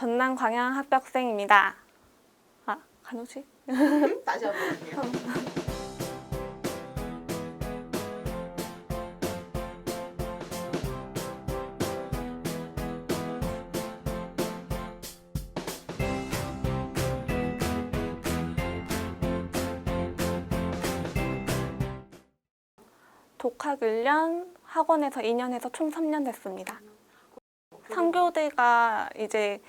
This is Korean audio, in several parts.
전남 광양 합격생입니다. 아, 간호직? 다시 한번 할게요. 독학 1년, 학원에서 2년 해서 총 3년 됐습니다. 3교대가 이제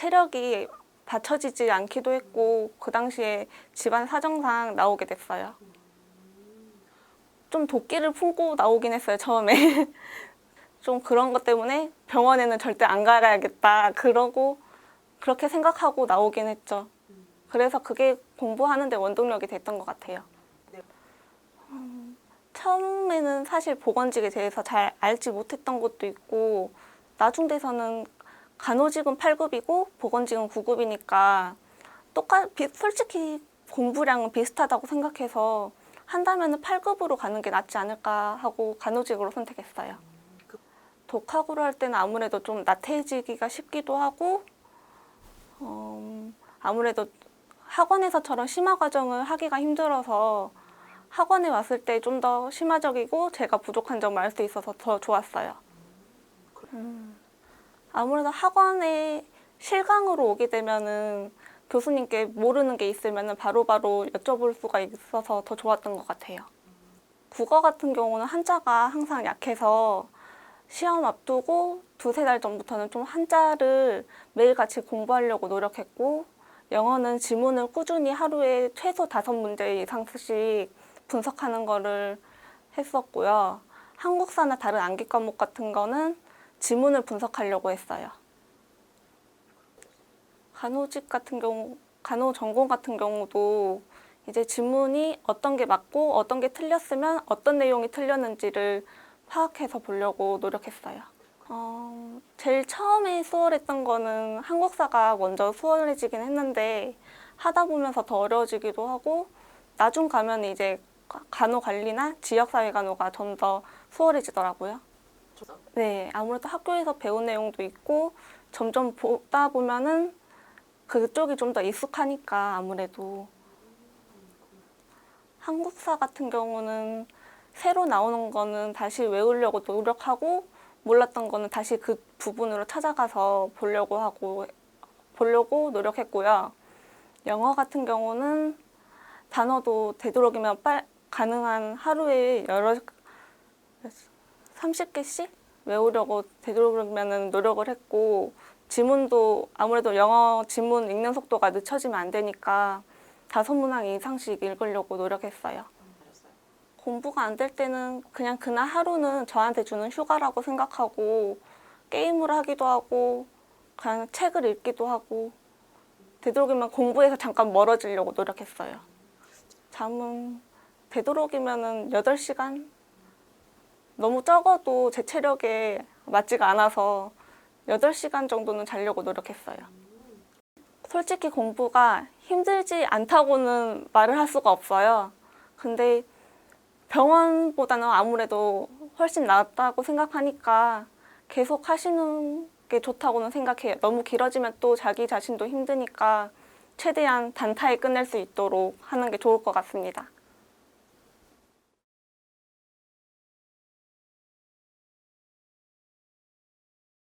체력이 받쳐지지 않기도 했고 그 당시에 집안 사정상 나오게 됐어요. 좀 도끼를 품고 나오긴 했어요 처음에. 좀 그런 것 때문에 병원에는 절대 안 가야겠다 그러고 그렇게 생각하고 나오긴 했죠. 그래서 그게 공부하는데 원동력이 됐던 것 같아요. 네. 음, 처음에는 사실 보건직에 대해서 잘 알지 못했던 것도 있고 나중 돼서는 간호직은 8급이고 보건직은 9급이니까 똑같 비, 솔직히 공부량은 비슷하다고 생각해서 한다면은 8급으로 가는 게 낫지 않을까 하고 간호직으로 선택했어요. 독학으로 할 때는 아무래도 좀 나태해지기가 쉽기도 하고 음, 아무래도 학원에서처럼 심화 과정을 하기가 힘들어서 학원에 왔을 때 좀 더 심화적이고 제가 부족한 점을 알 수 있어서 더 좋았어요. 음, 아무래도 학원에 실강으로 오게 되면은 교수님께 모르는 게 있으면은 바로바로 여쭤볼 수가 있어서 더 좋았던 것 같아요. 국어 같은 경우는 한자가 항상 약해서 시험 앞두고 두세 달 전부터는 좀 한자를 매일같이 공부하려고 노력했고 영어는 지문을 꾸준히 하루에 최소 다섯 문제 이상씩 분석하는 거를 했었고요. 한국사나 다른 암기 과목 같은 거는 지문을 분석하려고 했어요. 간호직 같은 경우, 간호 전공 같은 경우도 이제 지문이 어떤 게 맞고 어떤 게 틀렸으면 어떤 내용이 틀렸는지를 파악해서 보려고 노력했어요. 어, 제일 처음에 수월했던 거는 한국사가 먼저 수월해지긴 했는데 하다 보면서 더 어려워지기도 하고 나중 가면 이제 간호 관리나 지역사회 간호가 좀 더 수월해지더라고요. 네, 아무래도 학교에서 배운 내용도 있고 점점 보다 보면은 그쪽이 좀 더 익숙하니까 아무래도 한국사 같은 경우는 새로 나오는 거는 다시 외우려고 노력하고 몰랐던 거는 다시 그 부분으로 찾아가서 보려고 하고 보려고 노력했고요. 영어 같은 경우는 단어도 되도록이면 빨, 가능한 하루에 여러 30개씩 외우려고 되도록이면 노력을 했고 지문도 아무래도 영어 지문 읽는 속도가 늦춰지면 안 되니까 다섯 문항 이상씩 읽으려고 노력했어요. 공부가 안 될 때는 그냥 그날 하루는 저한테 주는 휴가라고 생각하고 게임을 하기도 하고 그냥 책을 읽기도 하고 되도록이면 공부에서 잠깐 멀어지려고 노력했어요. 잠은 되도록이면은 8시간? 너무 적어도 제 체력에 맞지가 않아서 8시간 정도는 자려고 노력했어요. 솔직히 공부가 힘들지 않다고는 말을 할 수가 없어요. 근데 병원보다는 아무래도 훨씬 낫다고 생각하니까 계속 하시는 게 좋다고는 생각해요. 너무 길어지면 또 자기 자신도 힘드니까 최대한 단타에 끝낼 수 있도록 하는 게 좋을 것 같습니다.